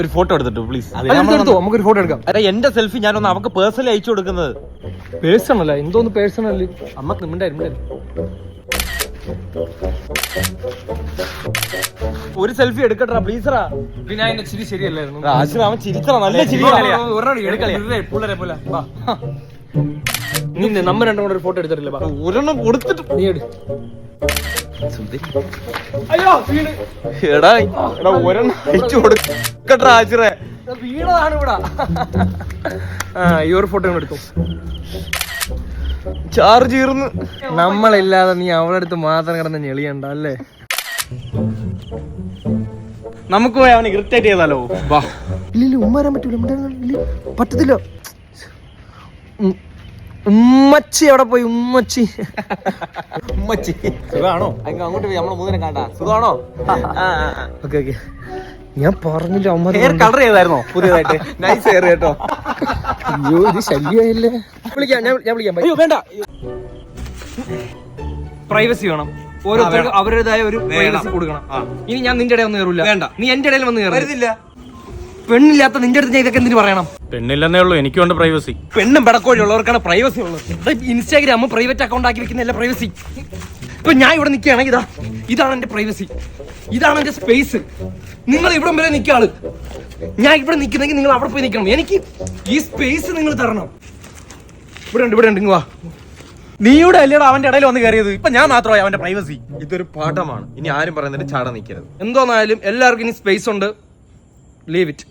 ഒരു ഫോട്ടോ എടുത്തിട്ടു പ്ലീസ് നമുക്ക് ഒരു ഫോട്ടോ എടുക്കാം. അല്ല എന്റെ സെൽഫി ഞാനൊന്ന് അവക്ക് പേഴ്സണലി അയച്ചു കൊടുക്കുന്നത്. പേഴ്സണൽ എന്തോന്ന് പേഴ്സണൽ? അമ്മയ്ക്ക് മിണ്ടായിരുന്നു മിണ്ടായിരുന്നു ഒരു സെൽഫി എടുക്കട്ടാ പ്ലീസറാ പിന്നെ അതിന്റെ ചിരി ശരിയല്ലായിരുന്നു. ആശുര അവൻ ചിരിച്ചടാ നല്ല ചിരി നീ നമ്മ രണ്ടും കൂടെ ഒരു ഫോട്ടോ എടുത്തിട്ടില്ല ബാ. ഒരെണ്ണം കൊടുത്തിട്ട് നീ എടു. എടാ ആ ഫോട്ടോ എടുത്തു. ചാർജ് തീർന്ന്. നമ്മളില്ലാതെ നീ അവളെ അടുത്ത് മാത്രം കിടന്ന് ഞെളിയണ്ട അല്ലേ? നമുക്ക് പോയി ഇറിറ്റേറ്റ് ചെയ്താലോ? വാ ഉമ്മ വരാൻ പറ്റൂല. പറ്റത്തില്ല. ഉമ്മച്ചി എവിടെ പോയി? ഉമ്മച്ചി. ഉമ്മച്ചി. സുഖാണോ? അങ്ങ് അങ്ങോട്ട് പോയി. നമ്മളെ മൂന്നിനെ കാണാ സുഖാണോ ഓക്കെ ഓക്കെ. ഞാൻ പറഞ്ഞില്ല അമ്മ ഹെയർ കളർ ചെയ്തായിരുന്നോ? പുതിയതായിട്ട്. നൈസ് ഹെയർ കേട്ടോ. അയ്യോ ഇത് ശല്യമായില്ലേ? വിളിക്കാം ഞാൻ ഞാൻ വിളിക്കാം. അയ്യോ വേണ്ട. പ്രൈവസി വേണം. ഓരോരുത്തർക്കും അവരുടേതായ ഒരു പ്രൈവസി കൊടുക്കണം. ഇനി ഞാൻ നിന്റെ ഇടയിൽ വന്ന് കയറില്ല വേണ്ട. നീ എന്റെ ഇടയിൽ വന്ന് കയറി വരുന്നില്ല. പെണ്ണില്ലാത്ത നിന്റെ അടുത്ത് ഞാൻ ഇതൊക്കെ എന്തിനു പറയണം? പെണ്ണില്ലെന്നേ ഉള്ളൂ എനിക്കുണ്ട് പ്രൈവസി പെണ്ണും പെടക്കോഴി ഉള്ളവർക്കാണ് പ്രൈവസി ഉള്ളത് ഇൻസ്റ്റാഗ്രാം പ്രൈവറ്റ് അക്കൗണ്ട് ആക്കി വെക്കുന്നതല്ല പ്രൈവസി ഇപ്പൊ ഞാൻ ഇവിടെ നിൽക്കുകയാണെങ്കിൽ ഇതാ ഇതാണ് എന്റെ പ്രൈവസി ഇതാണ് എന്റെ സ്പേസ് നിങ്ങൾ ഇവിടം വരെ നിൽക്കാൾ ഞാൻ ഇവിടെ നിൽക്കുന്നെങ്കിൽ നിങ്ങൾ അവിടെ പോയി നിൽക്കണം. എനിക്ക് ഈ സ്പേസ് നിങ്ങൾ തരണം. ഇവിടെ ഉണ്ട് ഇവിടെ ഉണ്ട് ഇങ്ങ് വാ. നീയുടെ അല്ലേടാ അവന്റെ ഇടയിൽ വന്ന് കയറിയത്? ഇപ്പൊ ഞാൻ മാത്രമായി അവന്റെ പ്രൈവസി ഇതൊരു പാഠമാണ്. ഇനി ആരും പറയുന്നതിന് ചാട നിൽക്കരുത്. എന്തോന്നായാലും എല്ലാവർക്കും ഇനി സ്പേസ് ഉണ്ട്. Leave it